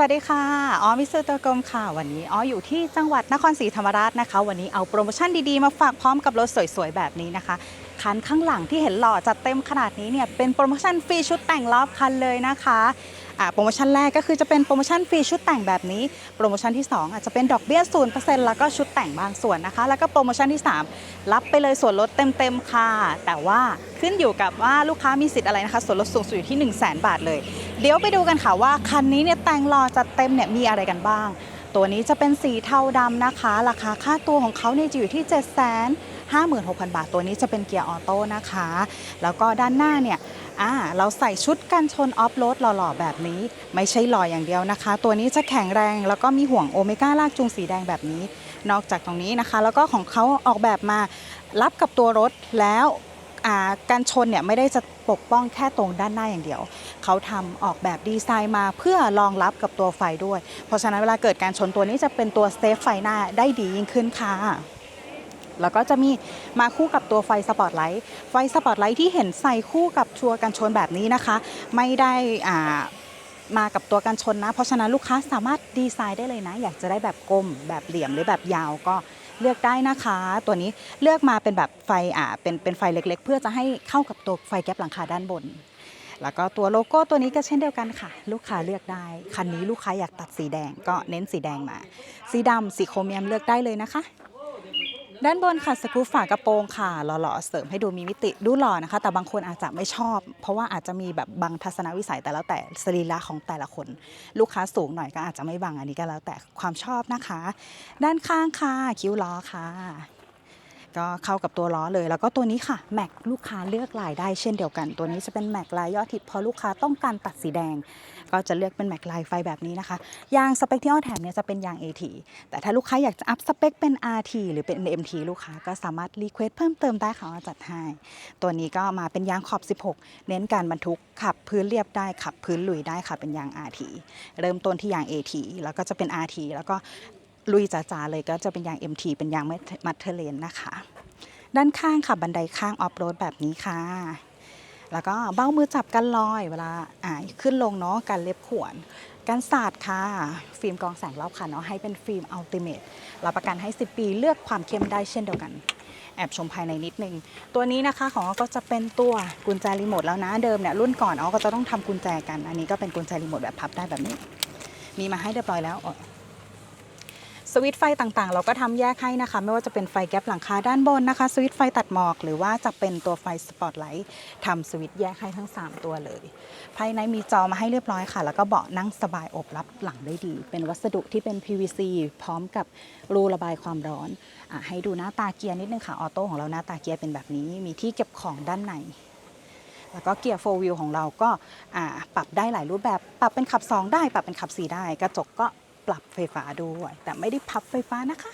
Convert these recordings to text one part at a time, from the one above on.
สวัสดีค่ะ อ๋อ มิสเตอร์ตะกรมค่ะ วันนี้ อ๋อ อยู่ที่จังหวัดนครศรีธรรมราชนะคะ วันนี้เอาโปรโมชั่นดีๆ มาฝากพร้อมกับรถสวยๆ แบบนี้นะคะ คันข้างหลังที่เห็นหล่อจัดเต็มขนาดนี้เนี่ยเป็นโปรโมชั่นฟรีชุดแต่งรอบคันเลยนะคะโปรโมชั่นแรกก็คือจะเป็นโปรโมชั่นฟรีชุดแต่งแบบนี้ โปรโมชั่นที่ 2 อาจจะเป็นดอกเบี้ย0%แล้วก็ชุดแต่งบางส่วนนะคะ แล้วก็โปรโมชั่นที่ 3 รับไปเลยส่วนลดเต็มๆค่ะ แต่ว่าขึ้นอยู่กับว่าลูกค้ามีสิทธิ์อะไรนะคะ ส่วนลดสูงสุดอยู่ที่ 1 0 0 0 0แบาทเลย เดี๋ยวไปดูกันค่ะว่าคันนี้เนี่ยแต่งหล่อจัดเต็มเนี่ยมีอะไรกันบ้าง ตัวนี้จะเป็นสีเทาดำนะคะ ราคาค่าตัวของเขาเนี่ยจะอยู่ที่7 5 6 0 0 0 บาท ตัวนี้จะเป็นเกียร์ออโต้นะคะ แล้วก็ด้านหน้าเนี่ยอ่าเราใส่ชุดกันชนออฟโรดหล่อๆแบบนี้ ไม่ใช่หล่ออย่างเดียวนะคะ ตัวนี้จะแข็งแรงแล้วก็มีห่วงโอเมก้าลากจูงสีแดงแบบนี้ นอกจากตรงนี้นะคะ แล้วก็ของเขาออกแบบมารับกับตัวรถแล้วการชนเนี่ยไม่ได้จะปกป้องแค่ตรงด้านหน้าอย่างเดียว เขาทำออกแบบดีไซน์มาเพื่อรองรับกับตัวไฟด้วย เพราะฉะนั้นเวลาเกิดการชนตัวนี้จะเป็นตัวเซฟไฟหน้าได้ดียิ่งขึ้นค่ะ แล้วก็จะมีมาคู่กับตัวไฟสปอตไลท์ไฟสปอตไลท์ที่เห็นใส่คู่กับชัวร์กันชนแบบนี้นะคะ ไม่ได้อ่ามากับตัวกันชนนะ เพราะฉะนั้นลูกค้าสามารถดีไซน์ได้เลยนะ อยากจะได้แบบกลมแบบเหลี่ยมหรือแบบยาวก็เลือกได้นะคะ ตัวนี้เลือกมาเป็นแบบไฟอ่าเป็นเป็นไฟเล็กๆ เพื่อจะให้เข้ากับตัวไฟแก๊ปหลังคาด้านบน แล้วก็ตัวโลโก้ตัวนี้ก็เช่นเดียวกันค่ะ ลูกค้าเลือกได้ คันนี้ลูกค้าอยากตัดสีแดงก็เน้นสีแดงมา สีดำสีโครเมียมเลือกได้เลยนะคะ ด้านบนค่ะสกรูฝากระโปรงค่ะหล่อๆเสริมให้ดูมีมิติดูหล่อนะคะ แต่บางคนอาจจะไม่ชอบ เพราะว่าอาจจะมีแบบบางทัศนวิสัยแต่แล้วแต่สรีระของแต่ละคน ลูกค้าสูงหน่อยก็อาจจะไม่บังอันนี้ก็แล้วแต่ความชอบนะคะ ด้านข้างค่ะคิ้วล้อค่ะ ก็เข้ากับตัวล้อเลย แล้วก็ตัวนี้ค่ะแม็กลูกค้าเลือกลายได้เช่นเดียวกัน ตัวนี้จะเป็นแม็กลายยอดฮิตพอลูกค้าต้องการตัดสีแดง ก็จะเลือกเป็นแม็กลายไฟแบบนี้นะคะยางสเปคที่อ้อแถมเนี่ยจะเป็นยาง AT แต่ถ้าลูกค้าอยากจะอัพสเปคเป็น RT หรือเป็น MT ลูกค้าก็สามารถรีเควสเพิ่มเติมได้ค่ะจัดให้ตัวนี้ก็มาเป็นยางขอบ 16 เน้นการบรรทุกขับพื้นเรียบได้ขับพื้นลุยได้ค่ะเป็นยาง RT เริ่มต้นที่ยาง AT แล้วก็จะเป็น RT แล้วก็ ลุยจ๋าๆเลยก็จะเป็นยาง MT เป็นยางมัทเทเลนนะคะ ด้านข้างค่ะ บันไดข้างออฟโรดแบบนี้ค่ะ แล้วก็เบ้ามือจับกันลอยเวลาอ่าขึ้นลงเนาะการเล็บขวนการสาดค่ะ ฟิล์มกองแสงรอบคันเนาะให้เป็นฟิล์มอัลติเมทรับประกันให้ 10 ปีเลือกความเข้มได้เช่นเดียวกัน แอบชมภายในนิดนึง ตัวนี้นะคะของเราก็จะเป็นตัวกุญแจรีโมทแล้วนะเดิมเนี่ยรุ่นก่อนเราก็จะต้องทำกุญแจกัน อันนี้ก็เป็นกุญแจรีโมทแบบพับได้แบบนี้ มีมาให้เรียบร้อยแล้ว สวิตไฟต่างๆ เราก็ทำแยกให้นะคะ ไม่ว่าจะเป็นไฟแก๊ปหลังคาด้านบนนะคะ สวิตไฟตัดหมอก หรือว่าจะเป็นตัวไฟสปอตไลท์ทำสวิตแยกให้ทั้ง 3 ตัวเลย ภายในมีจอมาให้เรียบร้อยค่ะ แล้วก็เบาะนั่งสบายอบรับหลังได้ดี เป็นวัสดุที่เป็น PVC พร้อมกับรูระบายความร้อนอให้ดูหน้าตาเกียร์นิดนึงค่ะ ออโต้ของเราหน้าตาเกียร์เป็นแบบนี้ มีที่เก็บของด้านในแล้วก็เกียร์โฟวิลของเราก็ปรับได้หลายรูปแบบ ปรับเป็นขับ 2 ได้ ปรับเป็นขับ 4 ได้ กระจกก็ ปรับไฟฟ้าด้วย แต่ไม่ได้พับไฟฟ้านะคะ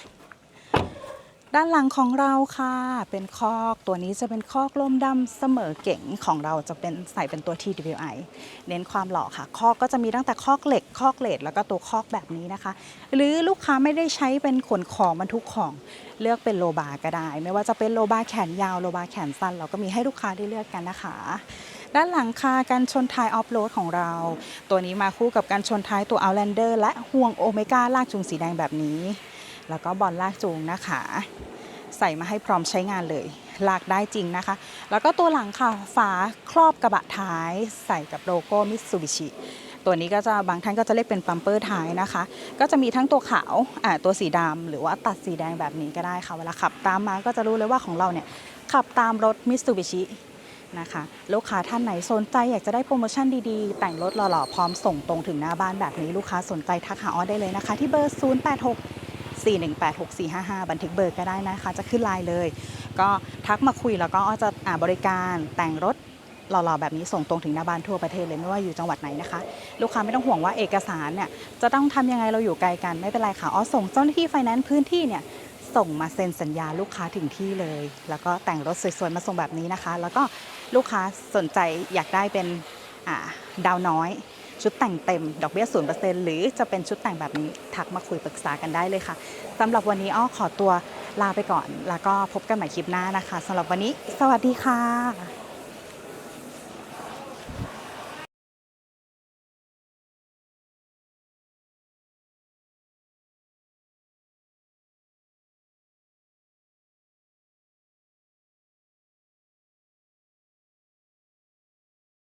ด้านหลังของเราค่ะ เป็นคอกตัวนี้จะเป็นคอกลมดำเสมอเก๋งของเราจะเป็นใส่เป็นตัว TWI เน้นความหล่อค่ะ คอกก็จะมีตั้งแต่คอกเหล็กคอกเลดแล้วก็ตัวคอกแบบนี้นะคะ หรือลูกค้าไม่ได้ใช้เป็นขนของบรรทุกของเลือกเป็นโลบาก็ได้ ไม่ว่าจะเป็นโลบาแขนยาวโลบาแขนสั้น เราก็มีให้ลูกค้าได้เลือกกันนะคะ ด้านหลังคาการชนท้ายออฟโรดของเรา ตัวนี้มาคู่กับการชนท้ายตัว Outlander และห่วงโอเมก้าลากจูงสีแดงแบบนี้ แล้วก็บอลลากจูงนะคะ ใส่มาให้พร้อมใช้งานเลย ลากได้จริงนะคะ แล้วก็ตัวหลังค่ะฝาครอบกระบะท้าย ใส่กับโลโก้มิตซูบิชิตัวนี้ก็จะบางท่านก็จะเรียกเป็นปัมเปอร์ท้ายนะคะ ก็จะมีทั้งตัวขาวตัวสีดำหรือว่าตัดสีแดงแบบนี้ก็ได้ค่ะ เวลาขับตามมาก็จะรู้เลยว่าของเราเนี่ยขับตามรถมิตซูบิชิ นะคะ ลูกค้าท่านไหนสนใจอยากจะได้โปรโมชั่นดีๆ แต่งรถหล่อๆ พร้อมส่งตรงถึงหน้าบ้านแบบนี้ลูกค้าสนใจทักหาออสได้เลยนะคะ ที่เบอร์ 086 4186455 บันทึกเบอร์ก็ได้นะคะ จะขึ้นไลน์เลย ก็ทักมาคุยแล้วก็ออจะอ่าบริการแต่งรถหล่อๆแบบนี้ส่งตรงถึงหน้าบ้านทั่วประเทศเลยไม่ว่าอยู่จังหวัดไหนนะคะ ลูกค้าไม่ต้องห่วงว่าเอกสารเนี่ยจะต้องทำยังไงเราอยู่ไกลกันไม่เป็นไรค่ะอ้อส่งเจ้าหน้าที่ไฟแนนซ์พื้นที่เนี่ย ส่งมาเซ็นสัญญาลูกค้าถึงที่เลย แล้วก็แต่งรถสวยๆมาส่งแบบนี้นะคะ แล้วก็ลูกค้าสนใจอยากได้เป็นดาวน้อย ชุดแต่งเต็ม ดอกเบี้ยศูนเปอร์เซ็นหรือจะเป็นชุดแต่งแบบนี้ทักมาคุยปรึกษากันได้เลยค่ะสำหรับวันนี้อ้อขอตัวลาไปก่อน แล้วก็พบกันใหม่คลิปหน้านะคะสำหรับวันนี้ สวัสดีค่ะ